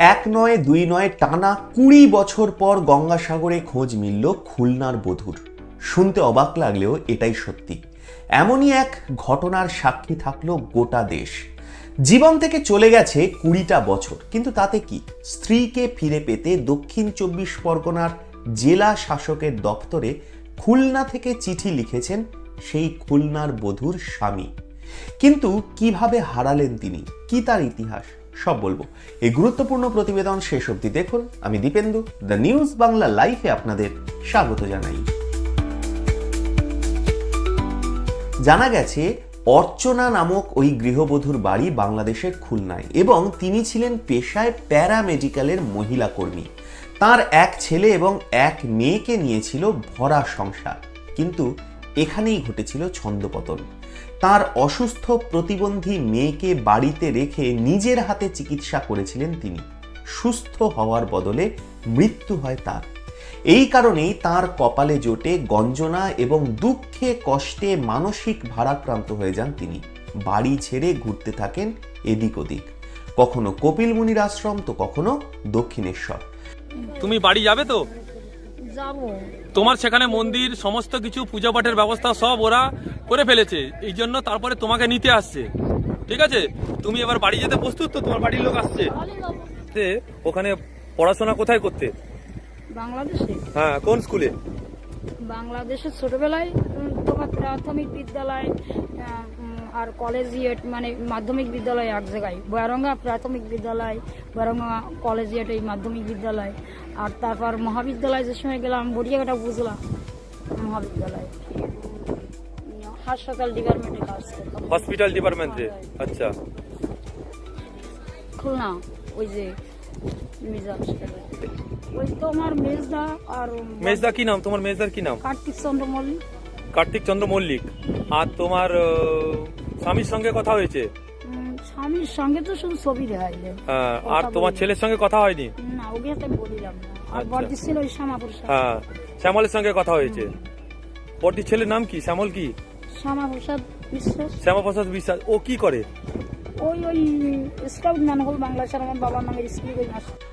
এক নয়, দুই নয়, টানা কুড়ি বছর পর গঙ্গাসাগরে খোঁজ মিলল খুলনার বধুর। শুনতে অবাক লাগলেও এটাই সত্যি। এমনই এক ঘটনার সাক্ষী থাকল গোটা দেশ। জীবন থেকে চলে গেছে কুড়িটা বছর, কিন্তু তাতে কি? স্ত্রীকে ফিরে পেতে দক্ষিণ চব্বিশ পরগনার জেলা শাসকের দপ্তরে খুলনা থেকে চিঠি লিখেছেন সেই খুলনার বধূর স্বামী। কিন্তু কীভাবে হারালেন তিনি? কি তার ইতিহাস? সব বলব। এই গুরুত্বপূর্ণ প্রতিবেদন শেষ অবধি দেখুন। আমি দীপেন্দু, দ্য নিউজ বাংলা লাইফে আপনাদের স্বাগত জানাই। জানা গেছে, অর্চনা নামক ওই গৃহবধূর বাড়ি বাংলাদেশের খুলনায় এবং তিনি ছিলেন পেশায় প্যারামেডিক্যালের মহিলা কর্মী। তার এক ছেলে এবং এক মেয়েকে নিয়েছিল ভরা সংসার। কিন্তু এখানেই ঘটেছিল ছন্দপতন। তার অসুস্থ প্রতিবন্ধী মেয়েকে বাড়িতে রেখে নিজের হাতে চিকিৎসা করেছিলেন তিনি। সুস্থ হওয়ার বদলে মৃত্যু হয় তার। এই কারণেই তার কপালে জোটে গঞ্জনা এবং দুঃখে কষ্টে মানসিক ভারাক্রান্ত হয়ে যান তিনি। বাড়ি ছেড়ে ঘুরতে থাকেন এদিক ওদিক। কখনো কপিল মুনির আশ্রম, তো কখনো দক্ষিণেশ্বর। তুমি বাড়ি যাবে তো? তোমার সেখানে মন্দির সমস্ত কিছু পূজা পাঠের ব্যবস্থা সব ওরা করে ফেলেছে। এই জন্য তারপরে তোমাকে নিতে আসছে। ঠিক আছে? তুমি এবার বাড়ি যেতে প্রস্তুত তো? তোমার বাড়ির লোক আসছে। ওখানে পড়াশোনা কোথায় করতে? বাংলাদেশে। হ্যাঁ কোন স্কুলে? বাংলাদেশের ছোটবেলায় তোমার প্রাথমিক বিদ্যালয় আর কলেজিয়েট মানে মাধ্যমিক বিদ্যালয় এক জায়গায়। বয়ারঙ্গা প্রাথমিক বিদ্যালয় বয়ারঙ্গা কলেজিয়েট এই মাধ্যমিক বিদ্যালয়। আর তারপর মহাবিদ্যালয় যে সময় গেলাম বড়িয়াঘাটা বুঝলাম মহাবিদ্যালয়। হাসপাতাল ডিপার্টমেন্টে কাজ করতাম। হসপিটাল ডিপার্টমেন্টে আচ্ছা। খুলনা ওই যে মির্জা ওই তোমার মেজদা আর মেজদা কি নাম? তোমার মেজদার কি নাম? কার্তিক চন্দ্র মল্লিক। কার্তিক চন্দ্র মল্লিক। আর তোমার স্বামীর সঙ্গে কথা হয়েছে? স্বামীর সঙ্গে তো শুধু ছবি দেন হ্যাঁ আর তোমার ছেলের সঙ্গে কথা হয়নি? না ওকে তো বলিলাম না। আর আচ্ছা। বর্দি ছিল ওই শ্যামাপুর হ্যাঁ শ্যামলের সঙ্গে কথা হয়েছে? পরটির ছেলের নাম কি? শ্যামল কি? শ্যামাপ্রসাদ বিশ্বাস। শ্যামাপ্রসাদ বিশ্বাস। ও কি করে?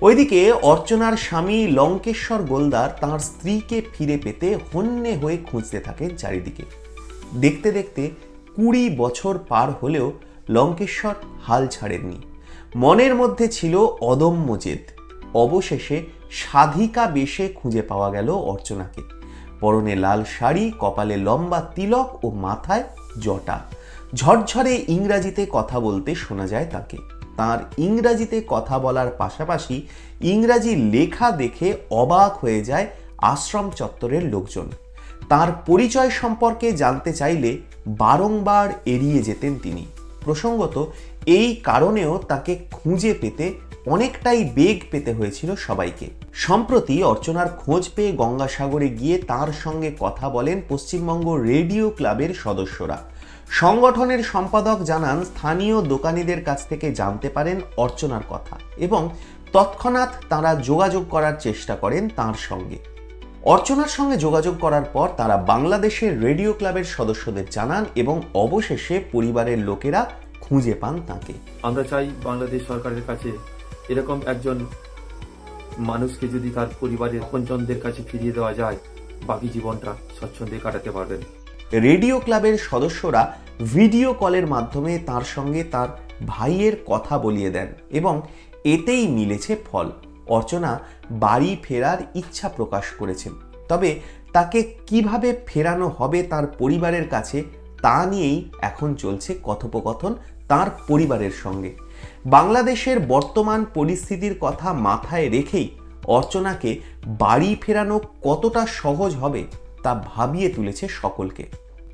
ওইদিকে অর্চনার স্বামী লঙ্কেশ্বর গোলদার তার স্ত্রীকে ফিরে পেতে হন্যে হয়ে খুঁজতে থাকেন চারিদিকে। দেখতে দেখতে কুড়ি বছর পার হলেও লঙ্কেশ্বর হাল ছাড়েননি। মনের মধ্যে ছিল অদম্য জেদ। অবশেষে সাধিকা বেশে খুঁজে পাওয়া গেল অর্চনাকে। পরনে লাল শাড়ি, কপালে লম্বা তিলক ও মাথায় জটা। ঝরঝরে ইংরাজিতে কথা বলতে শোনা যায় তাকে। তার ইংরাজিতে কথা বলার পাশাপাশি ইংরাজি লেখা দেখে অবাক হয়ে যায় আশ্রম চত্বরের লোকজন। তার পরিচয় সম্পর্কে জানতে চাইলে বারংবার এড়িয়ে যেতেন তিনি। প্রসঙ্গত, এই কারণেও তাকে খুঁজে পেতে অনেকটাই বেগ পেতে হয়েছিল সবাইকে। সম্প্রতি অর্চনার খোঁজ পেয়ে গঙ্গাসাগরে গিয়ে তার সঙ্গে কথা বলেন পশ্চিমবঙ্গ রেডিও ক্লাবের সদস্যরা। সংগঠনের সম্পাদক জানান, স্থানীয় দোকানীদের কাছ থেকে জানতে পারেন অর্চনার কথা এবং তৎক্ষণাৎ তারা যোগাযোগ করার চেষ্টা করেন তার সঙ্গে। অর্চনার সঙ্গে যোগাযোগ করার পর তারা বাংলাদেশের রেডিও ক্লাবের সদস্যদের জানান এবং অবশেষে পরিবারের লোকেরা খুঁজে পান তাকে। আমরা চাই বাংলাদেশ সরকারের কাছে এরকম একজন মানুষকে যদি তার পরিবারের পঞ্চমদের কাছে ফিরিয়ে দেওয়া যায় বাকি জীবনটা স্বচ্ছন্দে কাটাতে পারবেন। রেডিও ক্লাবের সদস্যরা ভিডিও কলের মাধ্যমে তার সঙ্গে তার ভাইয়ের কথা বলিয়ে দেন এবং এতেই মিলেছে ফল। অর্চনা বাড়ি ফেরার ইচ্ছা প্রকাশ করেছেন। তবে তাকে কীভাবে ফেরানো হবে তার পরিবারের কাছে, তা নিয়েই এখন চলছে কথোপকথন তার পরিবারের সঙ্গে। বাংলাদেশের বর্তমান পরিস্থিতির কথা মাথায় রেখেই অর্চনাকে বাড়ি ফেরানো কতটা সহজ হবে তা ভাবিয়ে তুলেছে সকলকে।